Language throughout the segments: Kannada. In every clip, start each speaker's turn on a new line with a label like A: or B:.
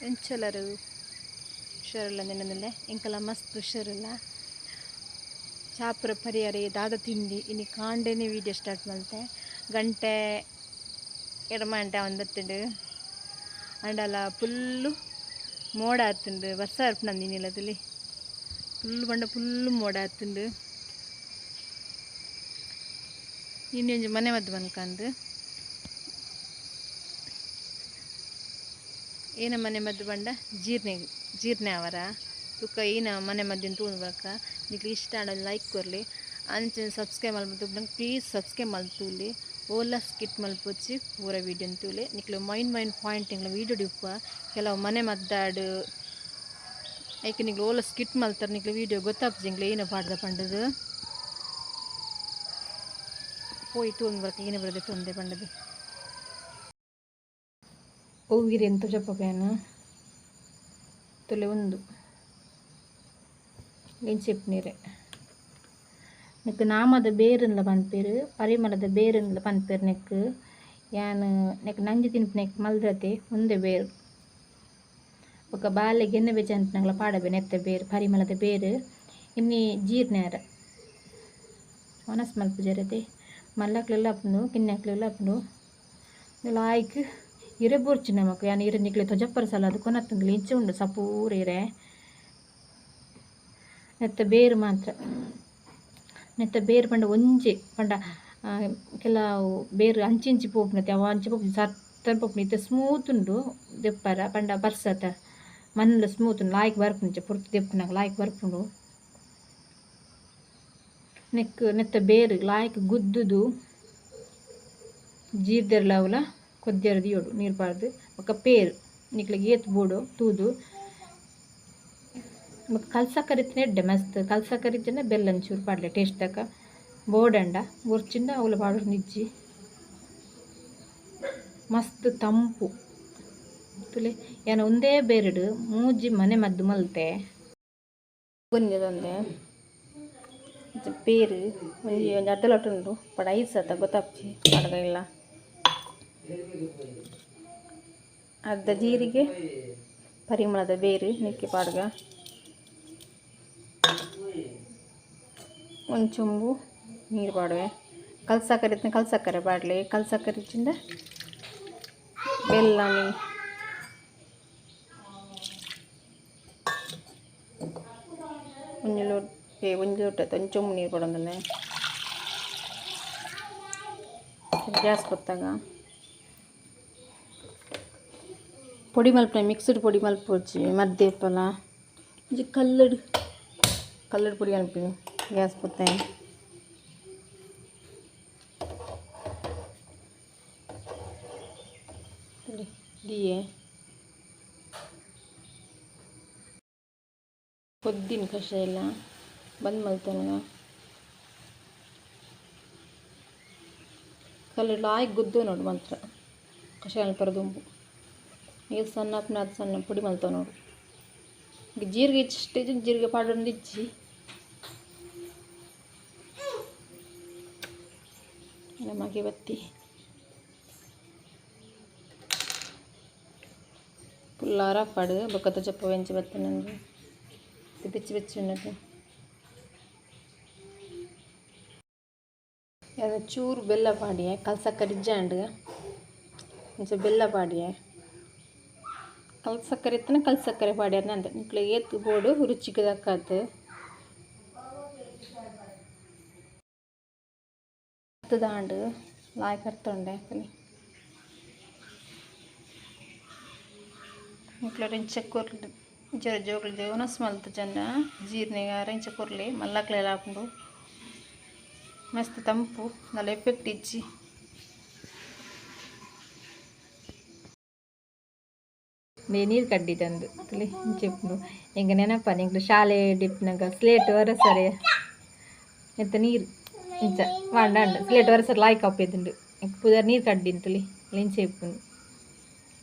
A: ಹುಷಾರರು ಹುಷಾರಲ್ಲ ನೆನದಲ್ಲೇ? ಇಂಕಲ ಮಸ್ತ್ ಹುಷಾರಲ್ಲ ಚಾಪುರ ಪರಿಹಾರ ದಾದ ತಿಂಡಿ. ಇನ್ನು ಕಾಂಡೇನೆ ವೀಡಿಯೋ ಸ್ಟಾರ್ಟ್ ಮಾಡ್ತೆ. ಗಂಟೆ ಎರಡು ಗಂಟೆ ಒಂದತ್ತುಂಡು ಅಂಡಲ ಫುಲ್ಲು ಮೋಡ ಆತುಂಡು ವರ್ಷ ನೀನು ಇಲ್ಲದಲ್ಲಿ ಫುಲ್ ಬಂಡ ಫುಲ್ಲು ಮೋಡ ಆತುಂಡು ಇನ್ನೊಂದು ಮನೆ ಮದ್ದು ಬಂದ್ಕಂಡು. ಏನ ಮನೆ ಮದ್ದು ಬಂಡ ಜೀರ್ಣೆ ಜೀರ್ಣೆ ಅವರ. ತುಕ್ಕ ಏನ ಮನೆ ಮದ್ದಿನ ತೂಳ್ಬೇಕ ನಿಕ್ಲೆ ಇಷ್ಟ ಆಡೋದು ಲೈಕ್ ಕೊರಲಿ ಅಂಚನೆ ಸಬ್ಸ್ಕ್ರೈಬ್ ಮಲ್ಪು ಪ್ಲೀಸ್ ಸಬ್ಸ್ಕ್ರೈಬ್ ಮಲ್ತೂಲಿ ಓಲ ಸ್ಕಿಟ್ ಮಲ್ಪೊಚ್ಚಿ ಪೂರ ವೀಡಿಯೋನ ತೂಲೆ ನಿಕ್ಲು ಮೈನ್ ಮೈನ್ ಪಾಯಿಂಟ್ ಇಂಗ್ಲ ವೀಡಿಯೋ ಡಿಪ್ಪ. ಕೆಲವು ಮನೆ ಮದ್ದಾಡು. ಐಕ್ ನಿಕ್ಲು ಓಲ ಸ್ಕಿಟ್ ಮಲ್ತಾರೆ ನಿಕ್ಲು ವೀಡಿಯೋ ಗೊತ್ತಾಪುಜಿ ಇಂಗ್ಲ ಏನು ಪಾಡ್ದ ಪಂಡದು? ಪೋಯಿ தூங்க வரக்கு ஈன விரதத்தை ತೊಂದೆ ಪಂಡದು? ఊగిరి ఎంత చెప్పపోయాను తొలి ఉందు నేను చెప్పినీరే ನೆಕ್ ನಾಮದ ಬೇರನ್ಲ ಪನ್ಪೇರು ಪರಿಮಳದ ಬೇರನ್ಲ ಪನ್ಪೇರು ನೆಕ್ ಯಾನ್ ನೆಕ್ ನಂಜಿ ತಿನ್ಪು ನೆಕ್ ಮಲ್ದತೆ ಮುಂದೆ ಬೇರು ఒక ಬಾಲೆ ಗೆನ್ನೆ ಬೆಚ್ಚ ಅಂಟ್ನಂಗ್ಲ ಪಾಡಬೆ ನೆತ್ತ ಬೇರು ಪರಿಮಳದ ಬೇರು ಇನ್ನಿ ಜೀರ್ಣಾರ ಒನಸ್ ಮಲ್ಪು ಜರದೆ ಮಲ್ಲಕ್ಲೆಲ್ಲ ಅಪ್ಪನು ಕಿನ್ನಕ್ಲೆಲ್ಲ ಅಪ್ಪನು ಲಾಯ್ಕ್ ಇರೆ ಬೋರ್ಚಿ ನಮಕ್ ಯಾನ್ ಇರೆ ನಿಕ್ಲೆ ತೊಜಪ್ಪರ ಸಲ ಅದು ಕೊನತ್ತಂಗ್ಲಿ ಇಂಚೆ ಉಂಡು ಸಪೂರ ಇರೆ ನೆತ್ತ ಬೇರು ಮಾತ್ರ ನೆತ್ತ ಬೇರು ಪಂಡ ಒಂಜೆ ಪಂಡ ಕೆಲವು ಬೇರು ಅಂಚಿಂಚಿ ಪೋಪುನತೆ ಅವ ಅಂಚಿ ಪೋಪು ಸತ್ತರ್ ಪೋಪುನ ಇತ್ತೆ ಸ್ಮೂತ್ ಉಂಡು ದೆಪ್ಪರ ಪಂಡ ಬರ್ಸತ ಮನ್ಲ ಸ್ಮೂತ್ ಉಂಡು ಲಾಯ್ಕ್ ಬರ್ಪುಂಚೆ ಪುರ್ತು ದೆಪ್ಪುನಾಗ ಲಾಯ್ಕ್ ಬರ್ಪುಂಡು ನೆಕ್ ನೆತ್ತ ಬೇರು ಲಾಯ್ಕ್ ಗುದ್ದುದು ಜೀರ್ದೆರ್ಲ ಅವಲ ದಿಯೋಡು ನೀರ್ ಪಾಡ್ದು ఒక ಪೇರು ನಿಕ್ಲಿಗೆ ಏತ್ ಬೋಡು, ತೂದು. ಮತ್ತು ಕಲ್ಸಕ್ಕರಿತ್ತಿನ ಎಡ್ಡೆ ಮಸ್ತ್. ಕಲ್ಸಕ್ಕರಿತ್ತಿನ ಬೆಲ್ಲ ಚೂರು ಪಾಡ್ಲೆ ಟೇಸ್ಟ್ ತಕ. ಬೋಡಂಡ ಒರ್ಚಿಂದ ಅವಲ ಪಾಡು ನಿಜ್ಜಿ. ಮಸ್ತ್ ತಂಪು. ತುಲೆ, ಏನ ಒಂದೇ ಬೇರೆಡು ಮೂಜಿ ಮನೆ ಮದ್ದು ಮಲ್ತೆ. ಬಂದಿದಂದೆ ಪೇರು ಒಂಜಿ ಒಂಜಿ ಅರ್ಧ ಲೋಟ ಉಂಡು. ಪಡ ಅತ್ತ ಗೊತ್ತಾಪ್ಚಿ. ಪಡಗ ಇಲ್ಲ. ಅರ್ಧ ಜೀರಿಗೆ, ಪರಿಮಳದ ಬೇರು ನೆಕ್ಕಿ ಪಾಡ್ಗ. ಒಂದು ಚೊಂಬು ನೀರು ಪಾಡುವೆ. ಕಲ್ಸಕ್ಕರೆ ಇತ್ತು ಕಲ್ಸಕ್ಕರೆ ಪಾಡಲಿ. ಕಲ್ಸಕ್ಕರೆ ಇಚ್ಚಿಂದ ಬೆಲ್ಲ ಒಂದು ಲೋಟ ಒಂದು ಲೋಟ ಒಂದು ಚೊಂಬು ನೀರು ಕೊಡೋದಲ್ಲೇ ಗ್ಯಾಸ್ ಕೊತ್ತಾಗ. పొడి మలుపున మిక్స్డ్ పొడి మలుపు వచ్చి మధ్యపల ఇది కల్లడు కల్లడు పొడి కలిపి గ్యాస్ పోతాయి দিয়ে ಕೊದ್ದಿನ ಕಷಾಯ ಎಲ್ಲ ಬಂದ್ ಮಲ್ತಾನ ಕಲ್ಲಡ್ಲು ಆಯ್ ಗುದ್ದು ನೋಡು ಮಾತ್ರ ಕಷಾಯ ಪರದುಂಬು ನೀರು ಸಣ್ಣ ಅಪ್ಪನ ಅದು ಸಣ್ಣ ಪುಡಿ ಮಲ್ತಾವ ನೋಡು. ಈಗ ಜೀರಿಗೆ ಇಷ್ಟು ಜೀರಿಗೆ ಪೌಡರ್ ಇಚ್ಚಿ. ನಮಗೆ ಬತ್ತಿ. ಪುಲ್ಲಾರ ಪಾಡು ಬೊಕ್ಕತ ಚಪ್ಪ ವೆಂಚಿ ಬತ್ತೆ ನನಗೆ ಬೆಚ್ಚಿ ಬೆಚ್ಚಿ ಉಣ್ಣದು ಅದು ಚೂರು ಬೆಲ್ಲ ಪಾಡಿಯೆ, ಕಲ್ಸಕ್ಕರೆ ಇಜ್ಜಾಂಡ್ ಒಂಚೂರು ಬೆಲ್ಲ ಪಾಡಿಯೆ. ಕಲ್ಸಕ್ಕರೆ ಇತ್ತನ ಕಲ್ಸಕ್ಕರೆ ಪಾಡ್ಯಾರ ನಂದು ಮಕ್ಳು ಏತ್ ಬೋಡು ರುಚಿಗದಕ್ಕಾತು ಹತ್ತದಾಂಡು ಲಾಯ್ ಕರ್ತೊಂಡೆ ಕಲಿ ಮಕ್ಳು ಚಕ್ಕೂರ್ಲಿ ಜರ ಜೋಗ್ಲಿ ದೇವನ ಸ್ಮಲ್ತ ಜನ ಜೀರ್ನೆಗ ರೆಂಚ ಕೊರ್ಲಿ, ಮಲ್ಲಕ್ಲೆಲ್ಲ ಹಾಕೊಂಡು ಮಸ್ತ್ ತಂಪು, ನಲ್ಲ ಎಫೆಕ್ಟ್ ಇಜ್ಜಿ. ನೀರು ಕಡ್ಡಿದಂದು ತಲೆ ಚಿಪ್ಪು ಹಿಂಗೆ ನೆನಪ ನಿಂಗೆ ಶಾಲೆ ಡಿಪ್ನಾಗ ಸ್ಲೇಟ್ ಒರೆಸರೆ ಎತ್ತ ನೀರು ಇಂಚ ವಾಂಡ ಸ್ಲೇಟ್ ಒರೆಸರ್ ಲಾಯ್ಕ್ ಹಾಪಿದ್ದುಂಡು ಇಂಗೆ ಪುದರ್ ನೀರು ಕಡ್ಡಿಂತಲಿ ಲಿಂಚೆ ಇಪ್ಪುಂಡು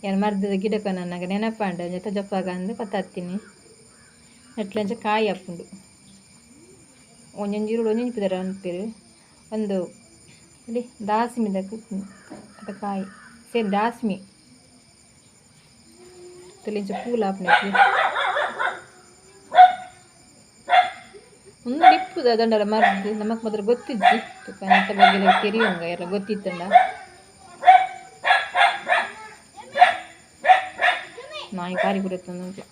A: ಏನು ಮರದ ಗಿಡಕ್ಕೆ ನನಗೆ ನೆನಪಾಂಡ ಜೊತೆ ಜೊಪ್ಪಾಗ ಅಂದು ಕೊತ್ತಾತೀನಿ ನೆಟ್ಲಂಚ ಕಾಯಿ ಹಾಪುಂಡು ಒಂಜೊಂಜಿ ಈರುಳ್ಳಿ ಒಂಜೊಂಜಿ ಪುದರ ಅಂತೀರಿ ಒಂದು ಅಲ್ಲಿ ದಾಸ್ಮಿದಾಗ ಕಾಯಿ ಸೇರಿ ದಾಸ್ಮಿ ತಿಳಿಂಚ ಪೂಲ ಆಪುನೆಕ್ಲೆ ಒಂದು ಡಿಪ್ಪು ದಂಡಲ ಮರ್ದು, ನಮಕ್ ಮಾತ್ರ ಗೊತ್ತಿಜ್ಜಿ ತುಕ ಅಂತ ಬಗ್ಗೆ ತೆರೆಯುವಂಗ ಎಲ್ಲ ಗೊತ್ತಿತ್ತಂಡ. ನಾಯಿ ಕಾರಿ ಬಿಡುತ್ತೆ